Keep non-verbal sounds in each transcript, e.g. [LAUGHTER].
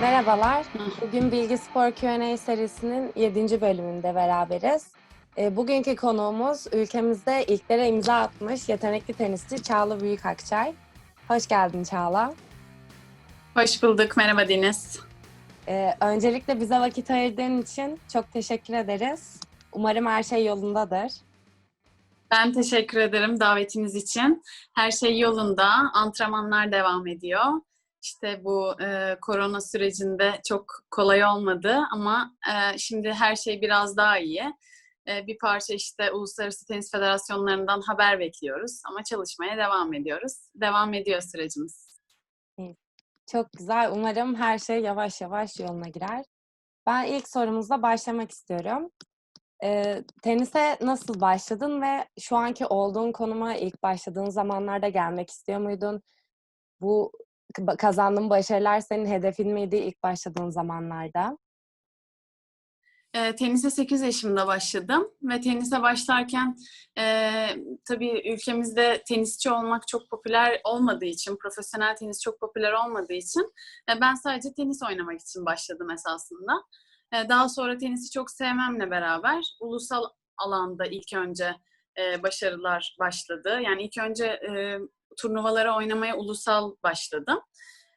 Merhabalar. Bugün Bilgi Spor Q&A serisinin 7. bölümünde beraberiz. E, Bugünkü konuğumuz ülkemizde ilklere imza atmış yetenekli tenisçi Çağla Büyükakçay. Hoş geldin Çağla. Hoş bulduk. Merhaba Deniz. E, Öncelikle bize vakit ayırdığın için çok teşekkür ederiz. Umarım her şey yolundadır. Ben teşekkür ederim davetiniz için. Her şey yolunda. Antrenmanlar devam ediyor. İşte bu e, korona sürecinde çok kolay olmadı ama e, şimdi her şey biraz daha iyi. E, bir parça işte Uluslararası Tenis Federasyonlarından haber bekliyoruz ama çalışmaya devam ediyoruz. Devam ediyor sürecimiz. Çok güzel. Umarım her şey yavaş yavaş yoluna girer. Ben ilk sorumuzla başlamak istiyorum. Ee, tenise nasıl başladın ve şu anki olduğun konuma ilk başladığın zamanlarda gelmek istiyor muydun? Bu kazandığın başarılar senin hedefin miydi ilk başladığın zamanlarda? E, tenise 8 yaşımda başladım ve tenise başlarken e, tabii ülkemizde tenisçi olmak çok popüler olmadığı için, profesyonel tenis çok popüler olmadığı için e, ben sadece tenis oynamak için başladım esasında. E, daha sonra tenisi çok sevmemle beraber ulusal alanda ilk önce e, başarılar başladı. Yani ilk önce e, turnuvalara oynamaya ulusal başladım.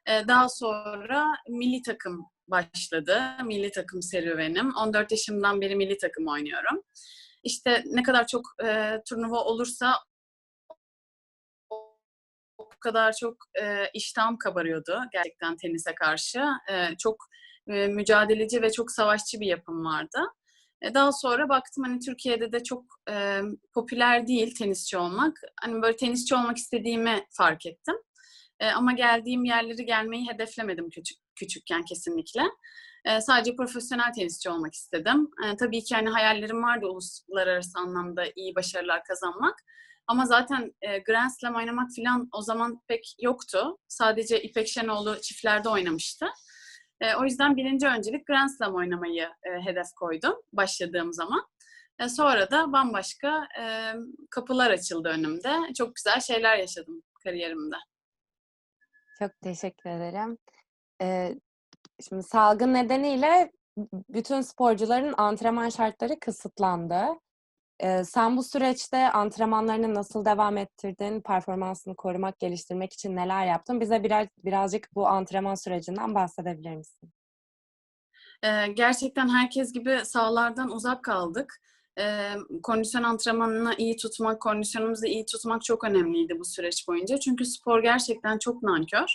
E, daha sonra milli takım başladı. Milli takım serüvenim. 14 yaşımdan beri milli takım oynuyorum. İşte ne kadar çok e, turnuva olursa o kadar çok e, iştahım kabarıyordu gerçekten tenise karşı. E, çok e, mücadeleci ve çok savaşçı bir yapım vardı. E, daha sonra baktım hani Türkiye'de de çok e, popüler değil tenisçi olmak. Hani böyle tenisçi olmak istediğimi fark ettim. E, ama geldiğim yerleri gelmeyi hedeflemedim küçük, küçükken kesinlikle. E, sadece profesyonel tenisçi olmak istedim. E, tabii ki hani hayallerim vardı uluslararası anlamda iyi başarılar kazanmak. Ama zaten e, Grand Slam oynamak falan o zaman pek yoktu. Sadece İpek Şenoğlu çiftlerde oynamıştı. E, o yüzden birinci öncelik Grand Slam oynamayı e, hedef koydum başladığım zaman. E, sonra da bambaşka e, kapılar açıldı önümde. Çok güzel şeyler yaşadım kariyerimde. Çok teşekkür ederim. Ee, şimdi salgın nedeniyle bütün sporcuların antrenman şartları kısıtlandı. Sen bu süreçte antrenmanlarını nasıl devam ettirdin? Performansını korumak, geliştirmek için neler yaptın? Bize biraz, birazcık bu antrenman sürecinden bahsedebilir misin? Gerçekten herkes gibi sahalardan uzak kaldık. Ee, kondisyon antrenmanını iyi tutmak, kondisyonumuzu iyi tutmak çok önemliydi bu süreç boyunca. Çünkü spor gerçekten çok nankör.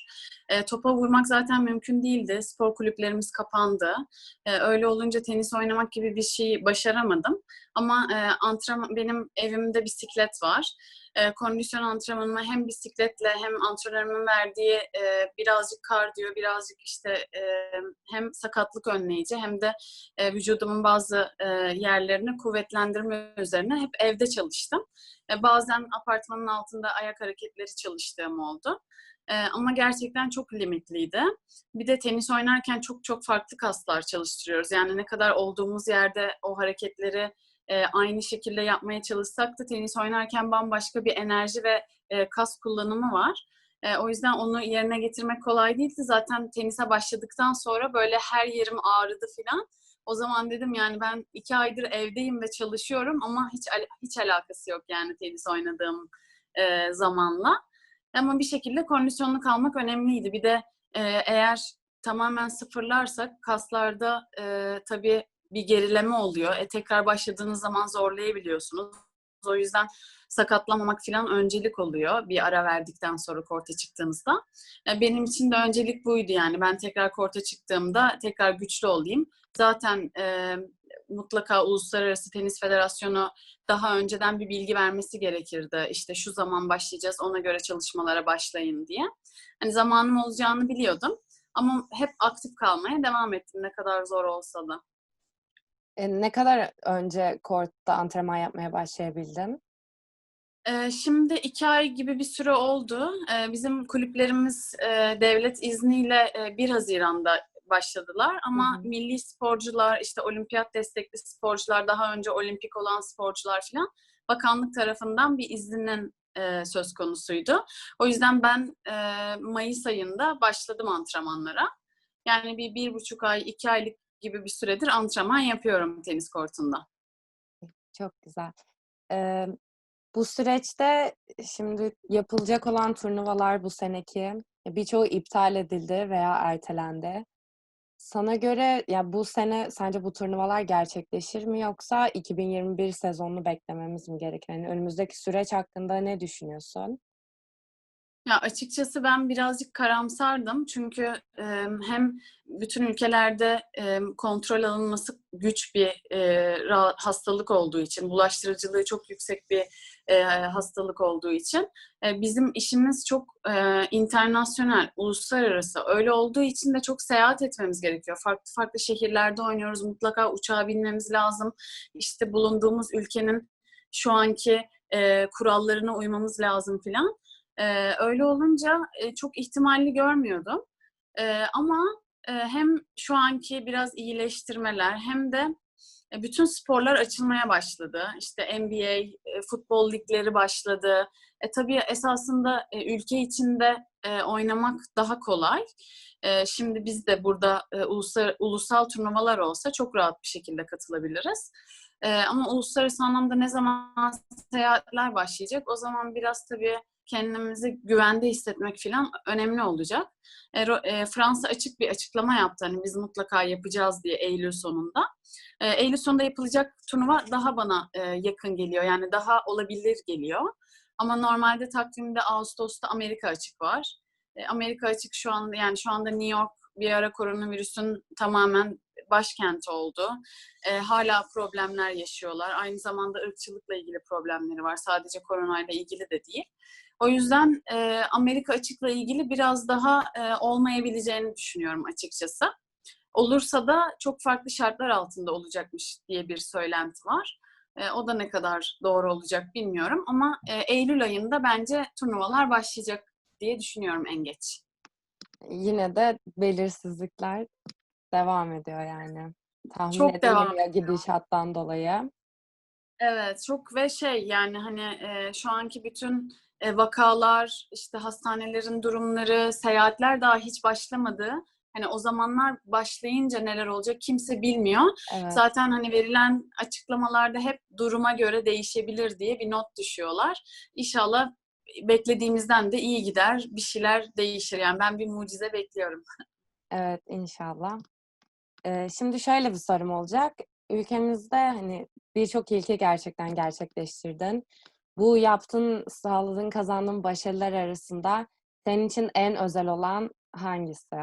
Ee, topa vurmak zaten mümkün değildi. Spor kulüplerimiz kapandı. Ee, öyle olunca tenis oynamak gibi bir şey başaramadım. Ama e, antrenman, benim evimde bisiklet var e, kondisyon antrenmanıma hem bisikletle hem antrenörümün verdiği e, birazcık kardiyo, birazcık işte e, hem sakatlık önleyici hem de e, vücudumun bazı e, yerlerini kuvvetlendirme üzerine hep evde çalıştım. E, bazen apartmanın altında ayak hareketleri çalıştığım oldu. E, ama gerçekten çok limitliydi. Bir de tenis oynarken çok çok farklı kaslar çalıştırıyoruz. Yani ne kadar olduğumuz yerde o hareketleri e, aynı şekilde yapmaya çalışsak da tenis oynarken bambaşka bir enerji ve e, kas kullanımı var. E, o yüzden onu yerine getirmek kolay değildi. Zaten tenise başladıktan sonra böyle her yerim ağrıdı filan. O zaman dedim yani ben iki aydır evdeyim ve çalışıyorum ama hiç hiç alakası yok yani tenis oynadığım e, zamanla. Ama bir şekilde kondisyonlu kalmak önemliydi. Bir de e, eğer tamamen sıfırlarsak kaslarda e, tabii bir gerileme oluyor. E, tekrar başladığınız zaman zorlayabiliyorsunuz. O yüzden sakatlamamak falan öncelik oluyor bir ara verdikten sonra korta çıktığınızda. E, benim için de öncelik buydu yani. Ben tekrar korta çıktığımda tekrar güçlü olayım. Zaten e, mutlaka Uluslararası Tenis Federasyonu daha önceden bir bilgi vermesi gerekirdi. İşte şu zaman başlayacağız, ona göre çalışmalara başlayın diye. Hani zamanım olacağını biliyordum. Ama hep aktif kalmaya devam ettim ne kadar zor olsa da. E, ne kadar önce kortta antrenman yapmaya başlayabildin? Şimdi iki ay gibi bir süre oldu. Bizim kulüplerimiz e, devlet izniyle e, 1 Haziran'da başladılar. Ama Hı hı. milli sporcular, işte olimpiyat destekli sporcular, daha önce olimpik olan sporcular falan bakanlık tarafından bir izninin e, söz konusuydu. O yüzden ben e, Mayıs ayında başladım antrenmanlara. Yani bir, bir buçuk ay, iki aylık gibi bir süredir antrenman yapıyorum tenis kortunda. Çok güzel. Eee, bu süreçte şimdi yapılacak olan turnuvalar bu seneki birçoğu iptal edildi veya ertelendi. Sana göre ya bu sene sence bu turnuvalar gerçekleşir mi yoksa 2021 sezonunu beklememiz mi gerekir? Hani önümüzdeki süreç hakkında ne düşünüyorsun? Ya açıkçası ben birazcık karamsardım çünkü e, hem bütün ülkelerde e, kontrol alınması güç bir e, hastalık olduğu için, bulaştırıcılığı çok yüksek bir e, hastalık olduğu için e, bizim işimiz çok e, internasyonel, uluslararası. Öyle olduğu için de çok seyahat etmemiz gerekiyor. Farklı farklı şehirlerde oynuyoruz. Mutlaka uçağa binmemiz lazım. İşte bulunduğumuz ülkenin şu anki e, kurallarına uymamız lazım filan. Ee, öyle olunca e, çok ihtimalli görmüyordum. Ee, ama e, hem şu anki biraz iyileştirmeler hem de e, bütün sporlar açılmaya başladı. İşte NBA, e, futbol ligleri başladı. E, tabii esasında e, ülke içinde e, oynamak daha kolay. E, şimdi biz de burada e, ulusal, ulusal turnuvalar olsa çok rahat bir şekilde katılabiliriz. E, ama uluslararası anlamda ne zaman seyahatler başlayacak? O zaman biraz tabii kendimizi güvende hissetmek falan önemli olacak. E, e, Fransa açık bir açıklama yaptı. Hani biz mutlaka yapacağız diye Eylül sonunda. E, Eylül sonunda yapılacak turnuva daha bana e, yakın geliyor. Yani daha olabilir geliyor. Ama normalde takvimde Ağustos'ta Amerika açık var. E, Amerika açık şu anda yani şu anda New York bir ara koronavirüsün tamamen başkenti oldu. E, hala problemler yaşıyorlar. Aynı zamanda ırkçılıkla ilgili problemleri var. Sadece koronayla ilgili de değil. O yüzden e, Amerika açıkla ilgili biraz daha e, olmayabileceğini düşünüyorum açıkçası. Olursa da çok farklı şartlar altında olacakmış diye bir söylenti var. E, o da ne kadar doğru olacak bilmiyorum ama e, Eylül ayında bence turnuvalar başlayacak diye düşünüyorum en geç. Yine de belirsizlikler devam ediyor yani. Tahmin Çok devam ediyor. gidişattan dolayı. Evet, çok ve şey yani hani e, şu anki bütün e, vakalar, işte hastanelerin durumları, seyahatler daha hiç başlamadı. Hani o zamanlar başlayınca neler olacak kimse bilmiyor. Evet. Zaten hani verilen açıklamalarda hep duruma göre değişebilir diye bir not düşüyorlar. İnşallah beklediğimizden de iyi gider, bir şeyler değişir. Yani ben bir mucize bekliyorum. [LAUGHS] Evet inşallah. Ee, şimdi şöyle bir sorum olacak. Ülkemizde hani birçok ilke gerçekten gerçekleştirdin. Bu yaptığın, sağladığın, kazandığın başarılar arasında senin için en özel olan hangisi?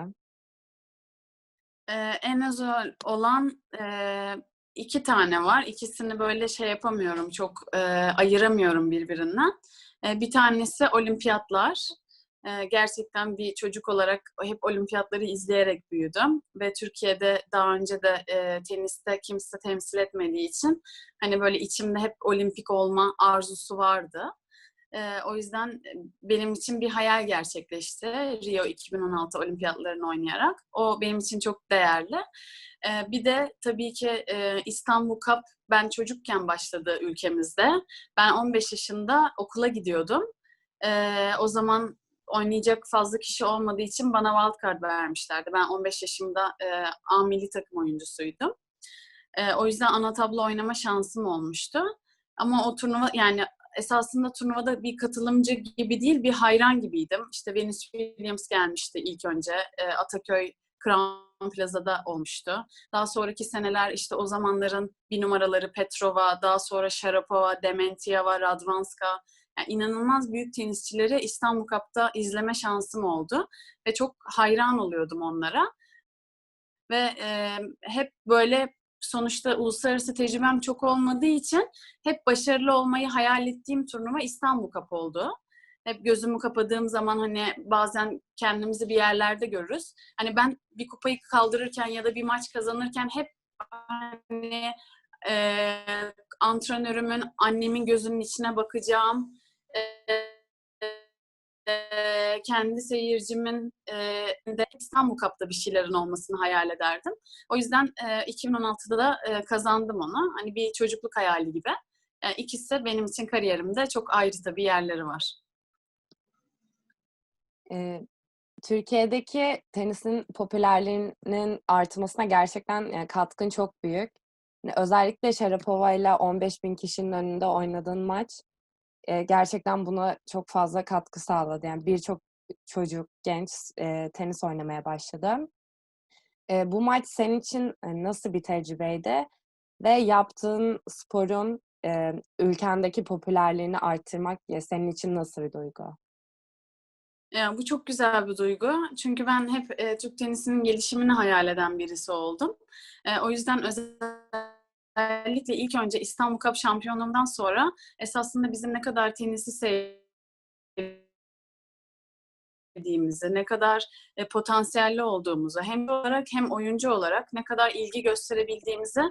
Ee, en özel olan e, iki tane var. İkisini böyle şey yapamıyorum, çok e, ayıramıyorum birbirinden. E, bir tanesi olimpiyatlar. E, gerçekten bir çocuk olarak hep olimpiyatları izleyerek büyüdüm. Ve Türkiye'de daha önce de e, teniste kimse temsil etmediği için hani böyle içimde hep olimpik olma arzusu vardı. E, o yüzden benim için bir hayal gerçekleşti. Rio 2016 olimpiyatlarını oynayarak. O benim için çok değerli. E, bir de tabii ki e, İstanbul Cup ben çocukken başladı ülkemizde. Ben 15 yaşında okula gidiyordum. E, o zaman oynayacak fazla kişi olmadığı için bana wildcard vermişlerdi. Ben 15 yaşımda e, A milli takım oyuncusuydum. E, o yüzden ana tablo oynama şansım olmuştu. Ama o turnuva yani esasında turnuvada bir katılımcı gibi değil bir hayran gibiydim. İşte Venus Williams gelmişti ilk önce. E, Ataköy Crown Plaza'da olmuştu. Daha sonraki seneler işte o zamanların bir numaraları Petrova, daha sonra Sharapova, Dementieva, Radwanska. Yani inanılmaz büyük tenisçileri İstanbul Cup'ta izleme şansım oldu. Ve çok hayran oluyordum onlara. Ve e, hep böyle sonuçta uluslararası tecrübem çok olmadığı için hep başarılı olmayı hayal ettiğim turnuva İstanbul Cup oldu. Hep gözümü kapadığım zaman hani bazen kendimizi bir yerlerde görürüz. Hani ben bir kupayı kaldırırken ya da bir maç kazanırken hep hani e, antrenörümün, annemin gözünün içine bakacağım. Kendi seyircimin de İstanbul Cup'ta bir şeylerin olmasını hayal ederdim. O yüzden e, 2016'da da kazandım onu. Hani bir çocukluk hayali gibi. E, ikisi de benim için kariyerimde çok ayrı tabii yerleri var. Türkiye'deki tenisin popülerliğinin artmasına gerçekten, yani, katkın çok büyük. Hani, özellikle Şarapova'yla 15.000 kişinin önünde oynadığın maç, eee, gerçekten buna çok fazla katkı sağladı. Yani, birçok çocuk, genç, eee, tenis oynamaya başladı. Eee, bu maç senin için, hani, nasıl bir tecrübeydi ve yaptığın sporun, eee, ülkendeki popülerliğini arttırmak, senin için nasıl bir duygu? Ya, bu çok güzel bir duygu. Çünkü ben hep, eee, Türk tenisinin gelişimini hayal eden birisi oldum. Eee, o yüzden özellikle ilk önce İstanbul Cup şampiyonluğumdan sonra esasında bizim ne kadar tenisi sevdiğimizi, ne kadar, eee, potansiyelli olduğumuzu hem olarak hem oyuncu olarak ne kadar ilgi gösterebildiğimizi,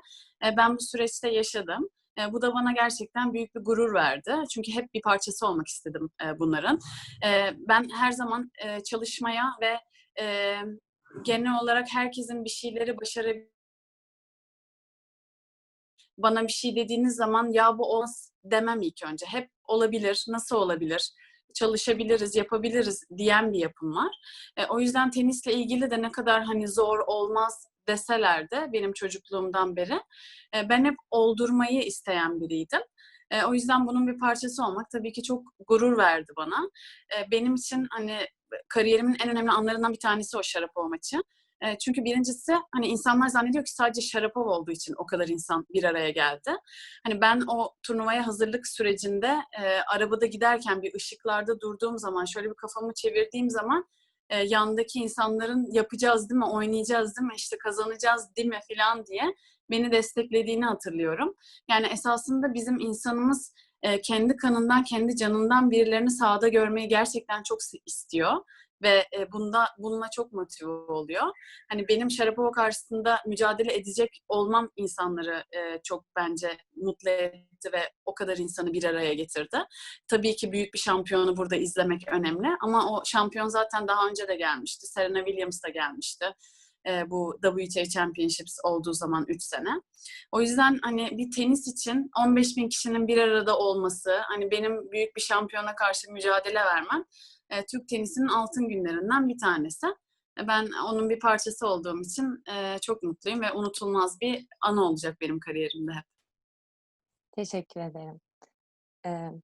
eee, ben bu süreçte yaşadım. Eee, bu da bana gerçekten büyük bir gurur verdi. Çünkü hep bir parçası olmak istedim, bunların. Ben her zaman, çalışmaya ve, genel olarak herkesin bir şeyleri başarabil Bana bir şey dediğiniz zaman, "Ya, bu olmaz." demem ilk önce. Hep "Olabilir, nasıl olabilir, çalışabiliriz, yapabiliriz." diyen bir yapım var. Eee, o yüzden tenisle ilgili de ne kadar, hani, "Zor, olmaz." deseler de benim çocukluğumdan beri, eee, ben hep oldurmayı isteyen biriydim. Eee, o yüzden bunun bir parçası olmak tabii ki çok gurur verdi bana. Eee, benim için, hani, kariyerimin en önemli anlarından bir tanesi o Şarapova maçı. Çünkü 1'incisi, hani, insanlar zannediyor ki sadece Şarapova olduğu için o kadar insan bir araya geldi. Hani, ben o turnuvaya hazırlık sürecinde, eee, arabada giderken bir ışıklarda durduğum zaman, şöyle bir kafamı çevirdiğim zaman, eee, yandaki insanların "Yapacağız değil mi, oynayacağız değil mi, işte, kazanacağız değil mi?" filan diye beni desteklediğini hatırlıyorum. Yani, esasında bizim insanımız, eee, kendi kanından, kendi canından birilerini sahada görmeyi gerçekten çok istiyor ve, eee, bunda bununla çok motive oluyor. Hani, benim Şarapova karşısında mücadele edecek olmam insanları, eee, çok bence mutlu etti ve o kadar insanı bir araya getirdi. Tabii ki büyük bir şampiyonu burada izlemek önemli ama o şampiyon zaten daha önce de gelmişti. Serena Williams da gelmişti, eee, bu WTA Championships olduğu zaman 3 sene. O yüzden, hani, bir tenis için 15.000 kişinin bir arada olması, hani, benim büyük bir şampiyona karşı mücadele vermem, eee, Türk tenisinin altın günlerinden bir tanesi. E, ben onun bir parçası olduğum için, eee, çok mutluyum ve unutulmaz bir anı olacak benim kariyerimde hep. Teşekkür ederim. Emm,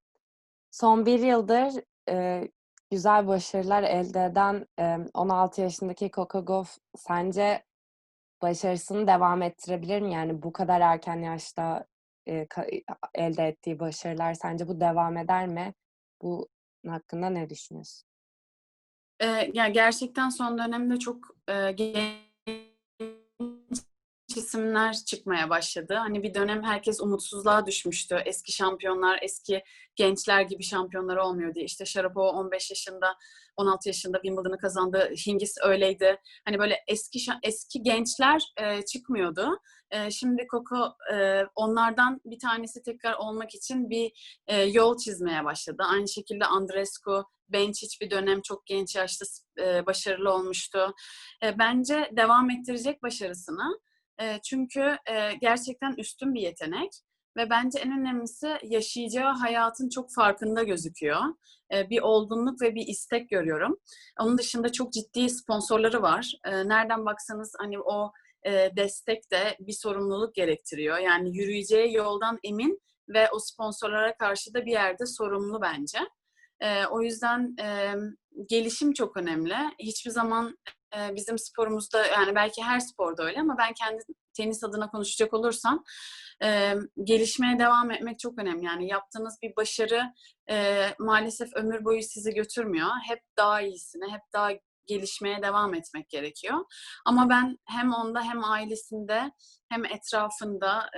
son 1 yıldır, eee, güzel başarılar elde eden, emm, 16 yaşındaki Coco Gauff sence başarısını devam ettirebilir mi? Yani, bu kadar erken yaşta, a elde ettiği başarılar sence bu devam eder mi? Bunun hakkında ne düşünüyorsun? Eee, ya, gerçekten son dönemde çok, eee, genç isimler çıkmaya başladı. Hani, bir dönem herkes umutsuzluğa düşmüştü. Eski şampiyonlar, eski gençler gibi şampiyonlar olmuyor diye. İşte, Şarapova 15 yaşında, 16 yaşında Wimbledon'ı kazandı. Hingis öyleydi. Hani, böyle eski eski gençler, eee, çıkmıyordu. Eee, şimdi Coco, eee, onlardan bir tanesi tekrar olmak için bir, eee, yol çizmeye başladı. Aynı şekilde Andreescu, Bencic bir dönem çok genç yaşta eee, başarılı olmuştu. Eee, bence devam ettirecek başarısını. Çünkü, gerçekten üstün bir yetenek ve bence en önemlisi yaşayacağı hayatın çok farkında gözüküyor. Bir olgunluk ve bir istek görüyorum. Onun dışında çok ciddi sponsorları var. Nereden baksanız, hani, o, destek de bir sorumluluk gerektiriyor. Yani, yürüyeceği yoldan emin ve o sponsorlara karşı da bir yerde sorumlu bence. O yüzden, gelişim çok önemli. Hiçbir zaman, bizim sporumuzda, yani, belki her sporda öyle ama ben kendi tenis adına konuşacak olursam, gelişmeye devam etmek çok önemli. Yani, yaptığınız bir başarı, maalesef ömür boyu sizi götürmüyor. Hep daha iyisine, hep daha gelişmeye devam etmek gerekiyor. Ama ben hem onda hem ailesinde hem etrafında,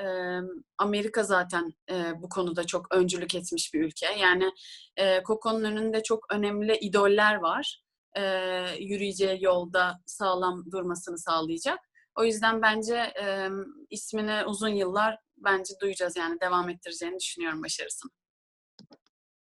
Amerika zaten, bu konuda çok öncülük etmiş bir ülke. Yani, eee, Coco'nun önünde çok önemli idoller var, eee, yürüyeceği yolda sağlam durmasını sağlayacak. O yüzden bence, emm, ismini uzun yıllar bence duyacağız, yani, devam ettireceğini düşünüyorum başarısını.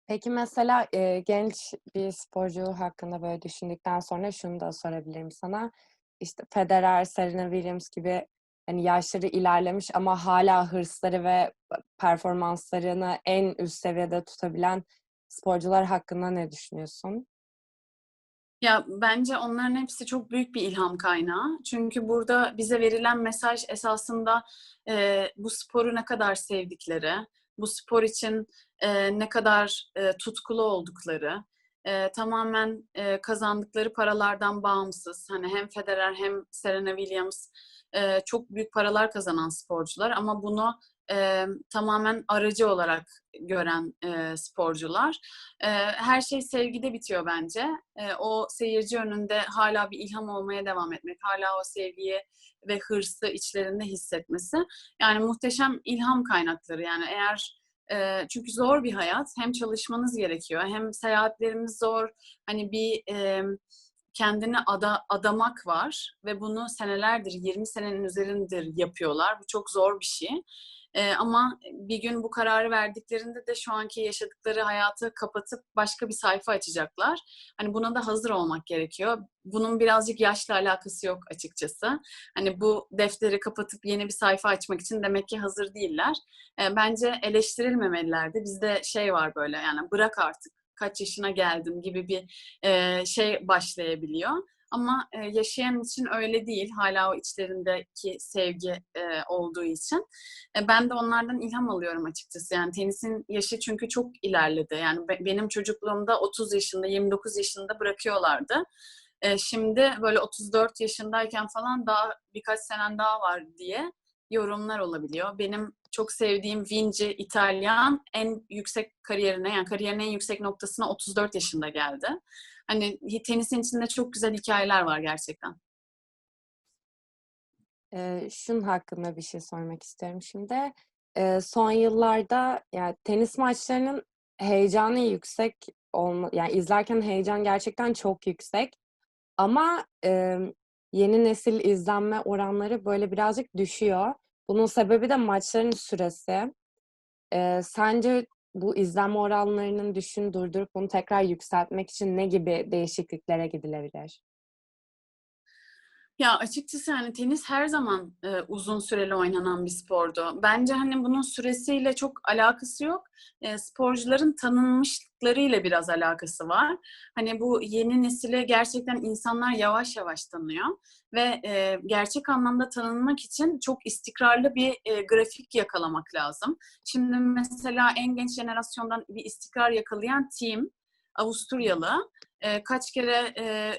Peki, mesela, eee, genç bir sporcu hakkında, böyle, düşündükten sonra şunu da sorabilirim sana. İşte, Federer, Serena Williams gibi, hani, yaşları ilerlemiş ama hâlâ hırsları ve pe performanslarını en üst seviyede tutabilen sporcular hakkında ne düşünüyorsun? Ya bence onların hepsi çok büyük bir ilham kaynağı. Çünkü burada bize verilen mesaj esasında e, bu sporu ne kadar sevdikleri, bu spor için e, ne kadar e, tutkulu oldukları, e, tamamen e, kazandıkları paralardan bağımsız. Hani hem Federer hem Serena Williams e, çok büyük paralar kazanan sporcular ama bunu e, tamamen aracı olarak gören e, sporcular. E, her şey sevgide bitiyor bence. E, o seyirci önünde hala bir ilham olmaya devam etmek, hala o sevgiyi ve hırsı içlerinde hissetmesi. Yani muhteşem ilham kaynakları. Yani eğer e, çünkü zor bir hayat. Hem çalışmanız gerekiyor, hem seyahatlerimiz zor. Hani bir e, kendini ada, adamak var ve bunu senelerdir, 20 senenin üzerindir yapıyorlar. Bu çok zor bir şey. Ee, ama bir gün bu kararı verdiklerinde de şu anki yaşadıkları hayatı kapatıp başka bir sayfa açacaklar. Hani buna da hazır olmak gerekiyor. Bunun birazcık yaşla alakası yok açıkçası. Hani bu defteri kapatıp yeni bir sayfa açmak için demek ki hazır değiller. Ee, bence eleştirilmemelilerdi. Bizde şey var böyle yani bırak artık kaç yaşına geldim gibi bir e, şey başlayabiliyor. Ama e, yaşayan için öyle değil. Hala o içlerindeki sevgi e, olduğu için. E, ben de onlardan ilham alıyorum açıkçası. Yani tenisin yaşı çünkü çok ilerledi. Yani be, benim çocukluğumda 30 yaşında, 29 yaşında bırakıyorlardı. E, şimdi böyle 34 yaşındayken falan daha birkaç senen daha var diye yorumlar olabiliyor. Benim çok sevdiğim Vinci İtalyan en yüksek kariyerine yani kariyerin en yüksek noktasına 34 yaşında geldi. Hani tenisin içinde çok güzel hikayeler var gerçekten. Ee, şunun hakkında bir şey sormak istiyorum şimdi. Ee, son yıllarda yani tenis maçlarının heyecanı yüksek olma, yani izlerken heyecan gerçekten çok yüksek. Ama e, yeni nesil izlenme oranları böyle birazcık düşüyor. Bunun sebebi de maçların süresi. E, sence bu izlenme oranlarının düşün durdurup bunu tekrar yükseltmek için ne gibi değişikliklere gidilebilir? Ya açıkçası yani tenis her zaman e, uzun süreli oynanan bir spordu. Bence hani bunun süresiyle çok alakası yok. E, sporcuların tanınmışlıklarıyla biraz alakası var. Hani bu yeni nesile gerçekten insanlar yavaş yavaş tanıyor ve e, gerçek anlamda tanınmak için çok istikrarlı bir e, grafik yakalamak lazım. Şimdi mesela en genç jenerasyondan bir istikrar yakalayan team Avusturyalı e, kaç kere e,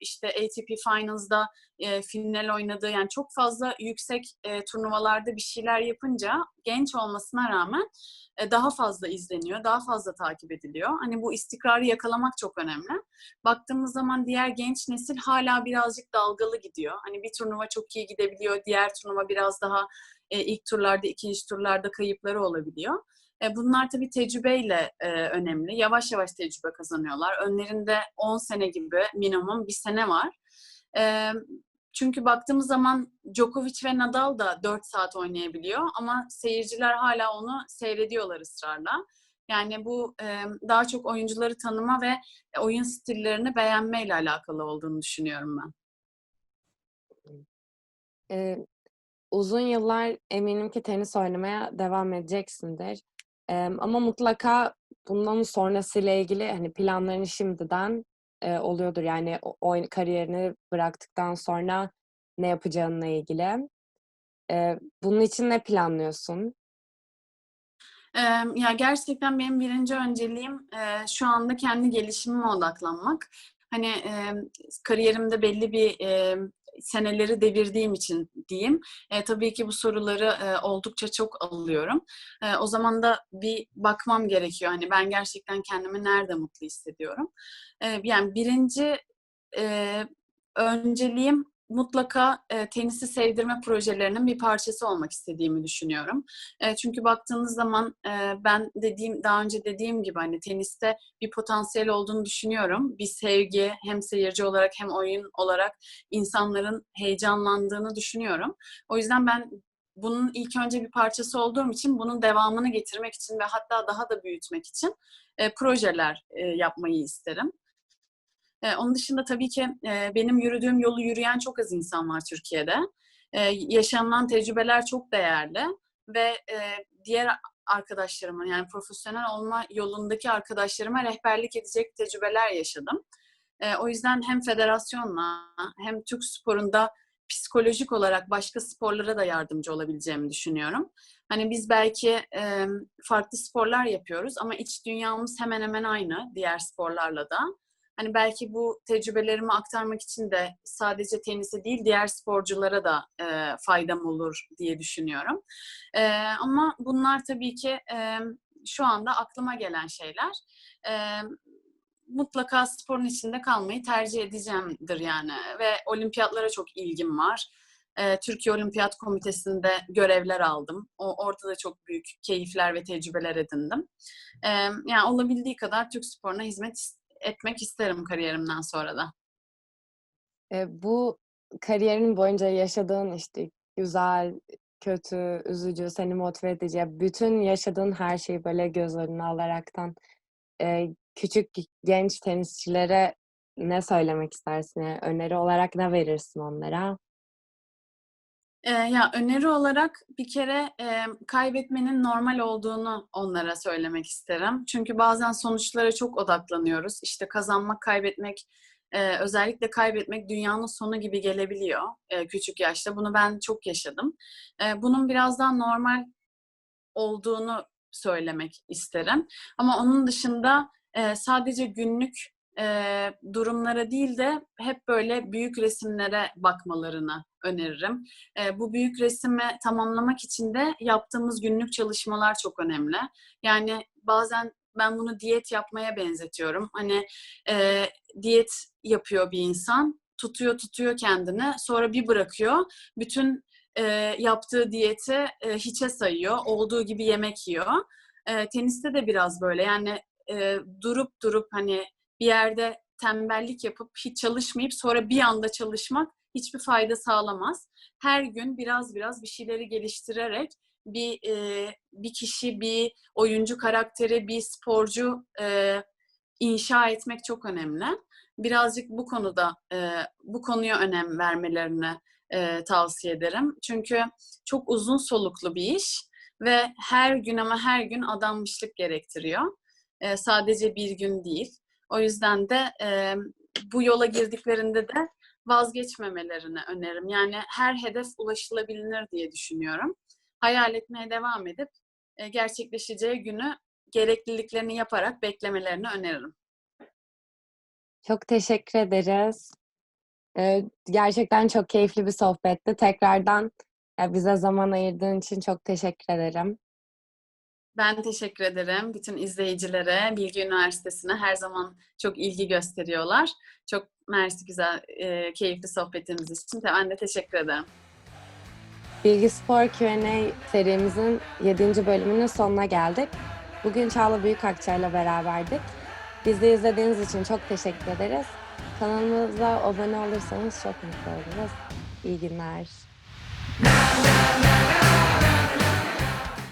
işte ATP Finals'da e, final oynadığı yani çok fazla yüksek e, turnuvalarda bir şeyler yapınca genç olmasına rağmen e, daha fazla izleniyor, daha fazla takip ediliyor. Hani bu istikrarı yakalamak çok önemli. Baktığımız zaman diğer genç nesil hala birazcık dalgalı gidiyor. Hani bir turnuva çok iyi gidebiliyor, diğer turnuva biraz daha e, ilk turlarda, ikinci turlarda kayıpları olabiliyor. E, bunlar tabii tecrübeyle e, önemli. Yavaş yavaş tecrübe kazanıyorlar. Önlerinde 10 sene gibi minimum bir sene var. E, çünkü baktığımız zaman Djokovic ve Nadal da 4 saat oynayabiliyor ama seyirciler hala onu seyrediyorlar ısrarla. Yani bu daha çok oyuncuları tanıma ve oyun stillerini beğenmeyle alakalı olduğunu düşünüyorum ben. Ee, uzun yıllar eminim ki tenis oynamaya devam edeceksindir. Ama mutlaka bundan sonrasıyla ilgili, hani, planların şimdiden, eee, oluyordur. Yani oyun kariyerini bıraktıktan sonra ne yapacağınla ilgili. Eee, bunun için ne planlıyorsun? Emm, ya, gerçekten benim birinci önceliğim, eee, şu anda kendi gelişimime odaklanmak. Hani, emm, kariyerimde belli bir, emm, seneleri devirdiğim için diyeyim. E, tabii ki bu soruları e, oldukça çok alıyorum. E, o zaman da bir bakmam gerekiyor. Hani ben gerçekten kendimi nerede mutlu hissediyorum. E, yani birinci e, önceliğim mutlaka e, tenisi sevdirme projelerinin bir parçası olmak istediğimi düşünüyorum. E, çünkü baktığınız zaman e, ben dediğim daha önce dediğim gibi hani teniste bir potansiyel olduğunu düşünüyorum. Bir sevgi hem seyirci olarak hem oyun olarak insanların heyecanlandığını düşünüyorum. O yüzden ben bunun ilk önce bir parçası olduğum için bunun devamını getirmek için ve hatta daha da büyütmek için e, projeler e, yapmayı isterim. E, onun dışında tabii ki e, benim yürüdüğüm yolu yürüyen çok az insan var Türkiye'de. E, yaşanılan tecrübeler çok değerli ve e, diğer arkadaşlarıma yani profesyonel olma yolundaki arkadaşlarıma rehberlik edecek tecrübeler yaşadım. E, o yüzden hem federasyonla hem Türk sporunda psikolojik olarak başka sporlara da yardımcı olabileceğimi düşünüyorum. Hani biz belki e, farklı sporlar yapıyoruz ama iç dünyamız hemen hemen aynı diğer sporlarla da. Hani belki bu tecrübelerimi aktarmak için de sadece tenise değil diğer sporculara da e, faydam olur diye düşünüyorum. E, ama bunlar tabii ki e, şu anda aklıma gelen şeyler. E, mutlaka sporun içinde kalmayı tercih edeceğimdir yani. Ve olimpiyatlara çok ilgim var. Ee, Türkiye Olimpiyat Komitesi'nde görevler aldım. O orada da çok büyük keyifler ve tecrübeler edindim. Ee, yani olabildiği kadar Türk sporuna hizmet etmek isterim kariyerimden sonra da. E, bu kariyerin boyunca yaşadığın işte güzel, kötü, üzücü, seni motive edici, bütün yaşadığın her şeyi böyle göz önüne alaraktan e, küçük genç tenisçilere ne söylemek istersin? Öneri olarak ne verirsin onlara? Ee, ya öneri olarak bir kere e, kaybetmenin normal olduğunu onlara söylemek isterim. Çünkü bazen sonuçlara çok odaklanıyoruz. İşte kazanmak, kaybetmek, e, özellikle kaybetmek dünyanın sonu gibi gelebiliyor e, küçük yaşta. Bunu ben çok yaşadım. E, bunun biraz daha normal olduğunu söylemek isterim. Ama onun dışında e, sadece günlük e, durumlara değil de hep böyle büyük resimlere bakmalarını öneririm. E, bu büyük resimi tamamlamak için de yaptığımız günlük çalışmalar çok önemli. Yani bazen ben bunu diyet yapmaya benzetiyorum. Hani e, diyet yapıyor bir insan, tutuyor tutuyor kendini, sonra bir bırakıyor. Bütün e, yaptığı diyeti e, hiçe sayıyor, olduğu gibi yemek yiyor. E, teniste de biraz böyle yani e, durup durup hani bir yerde tembellik yapıp hiç çalışmayıp sonra bir anda çalışmak hiçbir fayda sağlamaz. Her gün biraz biraz bir şeyleri geliştirerek bir e, bir kişi, bir oyuncu karakteri, bir sporcu e, inşa etmek çok önemli. Birazcık bu konuda e, bu konuya önem vermelerini e, tavsiye ederim. Çünkü çok uzun soluklu bir iş ve her gün ama her gün adanmışlık gerektiriyor. E, sadece bir gün değil. O yüzden de e, bu yola girdiklerinde de vazgeçmemelerini öneririm. Yani her hedef ulaşılabilir diye düşünüyorum. Hayal etmeye devam edip e, gerçekleşeceği günü gerekliliklerini yaparak beklemelerini öneririm. Çok teşekkür ederiz. Ee, gerçekten çok keyifli bir sohbetti. Tekrardan bize zaman ayırdığın için çok teşekkür ederim. Ben teşekkür ederim bütün izleyicilere, Bilgi Üniversitesi'ne her zaman çok ilgi gösteriyorlar. Çok mersi güzel, e, keyifli sohbetimiz için. Ben de teşekkür ederim. Bilgi Spor Q&A serimizin 7. bölümünün sonuna geldik. Bugün Çağla Büyükakçay'la beraberdik. Bizi izlediğiniz için çok teşekkür ederiz. Kanalımıza abone olursanız çok mutlu oluruz. İyi günler.